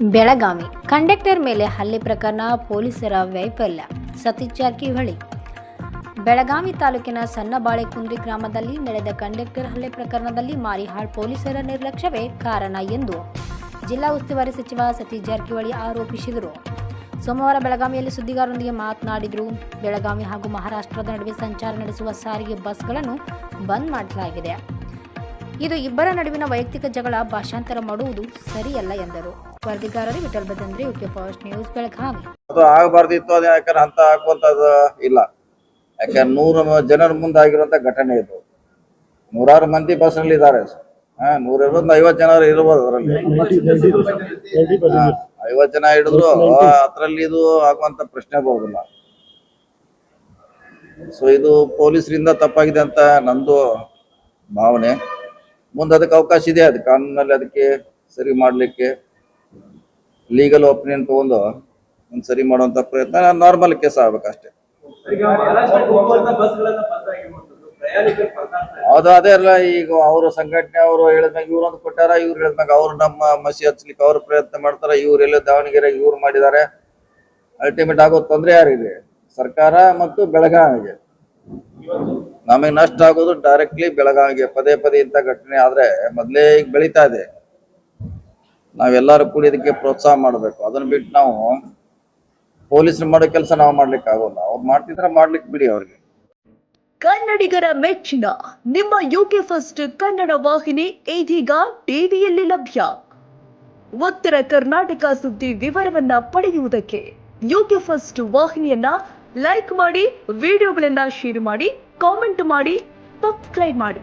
Belagavi. Conductor ಮೇಲೆ ಹಲ್ಲೆ ಪ್ರಕರಣ ಪೊಲೀಸರ ವೈಫಲ್ಯ. ಸತೀಶ್ ಜಾರಕಿಹೊಳಿ. ಬೆಳಗಾವಿ ತಾಲೂಕಿನ ಸಣ್ಣ ಬಾಳೆಕುಂದ್ರಿ ಗ್ರಾಮದಲ್ಲಿ ನಡೆದ ಕಂಡಕ್ಟರ್ ಹಲ್ಲೆ ಪ್ರಕರಣದಲ್ಲಿ ಮಾರಿಹಾಳ್ ಪೊಲೀಸರ ನಿರ್ಲಕ್ಷ್ಯವೇ ಕಾರಣ ಎಂದು ಜಿಲ್ಲಾ ಉಸ್ತುವಾರಿ ಸಚಿವ ಸತೀಶ್ ಜಾರಕಿಹೊಳಿ ಆರೋಪಿಸಿದರು. ಸೋಮವಾರ ಬೆಳಗಾವಿಯಲ್ಲಿ ಸುದ್ದಿಗಾರರೊಂದಿಗೆ ಮಾತನಾಡಿದರು. ಬೆಳಗಾವಿ ಹಾಗೂ ಮಹಾರಾಷ್ಟ್ರದ ನಡುವೆ ಸಂಚಾರ ನಡೆಸುವ ಸಾರಿಗೆ ಬಸ್ಗಳನ್ನು ಬಂದ್ ಮಾಡಲಾಗಿದೆ. ಇದು ಇಬ್ಬರ ನಡುವಿನ ವೈಯಕ್ತಿಕ ಜಗಳ ಭಾಷಾಂತರ ಮಾಡುವುದು ಸರಿಯಲ್ಲ ಎಂದರು. ವರದಿಗಾರರು Vithal Badandri UK fast news Belagavi. ಅದು ಆಗಬಾರ್ದಿತ್ತು, ಅದು ಯಾಕಂದ್ರೆ ಅಂತ ಆಗುವಂತದ ಇಲ್ಲ. ಯಾಕಂದ್ರೆ ನೂರು ಜನರ ಮುಂದೆ ಆಗಿರುವಂತ ಘಟನೆ ಇದು. ನೂರಾರು ಮಂದಿ ಬಸ್ನಲ್ಲಿ ಇದ್ದಾರೆ. ನೂರ ಇರ್ಬೋದು ಐವತ್ ಜನ ಇರ್ಬೋದು ಅದರಲ್ಲಿ. ಐವತ್ ಜನ ಹಿಡಿದ್ರು ಅದ್ರಲ್ಲಿ ಇದು ಆಗುವಂತ ಪ್ರಶ್ನೆ ಬರೋದಿಲ್ಲ ಸೊ ಇದು ಪೊಲೀಸರಿಂದ ತಪ್ಪಾಗಿದೆ ಅಂತ ನಂದು ಭಾವನೆ. ಮುಂದೆ ಅದಕ್ಕೆ ಅವಕಾಶ ಇದೆ, ಅದು ಕಾನೂನಲ್ಲಿ ಅದಕ್ಕೆ ಸರಿ ಮಾಡ್ಲಿಕ್ಕೆ. ಲೀಗಲ್ ಒಪಿನಿಯನ್ ತಗೊಂಡು ಒಂದು ಸರಿ ಮಾಡುವಂತ ಪ್ರಯತ್ನ ನಾರ್ಮಲ್ ಕೇಸ್ ಆಗ್ಬೇಕಷ್ಟೇ ಅದು. ಹೌದು ಅದೇ ಅಲ್ಲ ಈಗ ಅವರು ಸಂಘಟನೆ ಅವರು ಹೇಳಿದ್ಮ್ಯಾಗ ಇವ್ರೊಂದು ಕೊಟ್ಟಾರ ಇವ್ರು ಹೇಳಿದ್ಮ್ಯಾಗ ಅವ್ರು ನಮ್ಮ ಮಸಿ ಹಚ್ಲಿಕ್ಕೆ ಅವ್ರು ಪ್ರಯತ್ನ ಮಾಡ್ತಾರ ಇವ್ರು ಎಲ್ಲ ದಾವಣಗೆರೆ ಇವ್ರು ಮಾಡಿದ್ದಾರೆ. ಅಲ್ಟಿಮೇಟ್ ಆಗೋ ತೊಂದರೆ ಯಾರಿದೆ ಸರ್ಕಾರ ಮತ್ತು ಬೆಳಗಾವಿಗೆ. ನಮಗೆ ನಷ್ಟ ಆಗೋದು ಡೈರೆಕ್ಟ್ಲಿ ಬೆಳಗಾವಿಗೆ ಪದೇ ಪದೇ ಇಂಥ ಘಟನೆ ಆದ್ರೆ ಮೊದಲೇ ಈಗ ಬೆಳೀತಾ ಇದೆ. ನಾವೆಲ್ಲರೂ ಕೂಡಿ ಇದಕ್ಕೆ ಪ್ರೋತ್ಸಾಹ ಮಾಡಬೇಕು. ಅದನ್ನ ಬಿಟ್ಟು ನಾವು ಪೊಲೀಸರು ಮಾಡೋ ಕೆಲಸ ನಾವು ಮಾಡ್ಲಿಕ್ಕೆ ಆಗೋಲ್ಲ. ಅವ್ರು ಮಾಡ್ತಿದ್ರೆ ಮಾಡ್ಲಿಕ್ಕೆ ಬಿಡಿ ಅವ್ರಿಗೆ. ಕನ್ನಡಿಗರ ಮೆಚ್ಚಿನ ನಿಮ್ಮ ಯುಕೆ ಫಸ್ಟ್ ಕನ್ನಡ ವಾಹಿನಿ ಇದೀಗ ಟಿವಿಯಲ್ಲಿ ಲಭ್ಯ. ಉತ್ತರ ಕರ್ನಾಟಕ ಸುದ್ದಿ ವಿವರವನ್ನ ಪಡೆಯುವುದಕ್ಕೆ ಯುಕೆ ಫಸ್ಟ್ ವಾಹಿನಿಯನ್ನ ಲೈಕ್ ಮಾಡಿ ವಿಡಿಯೋಗಳನ್ನ ಶೇರ್ ಮಾಡಿ ಕಾಮೆಂಟ್ ಮಾಡಿ ಸಬ್ಸ್ಕ್ರೈಬ್ ಮಾಡಿ.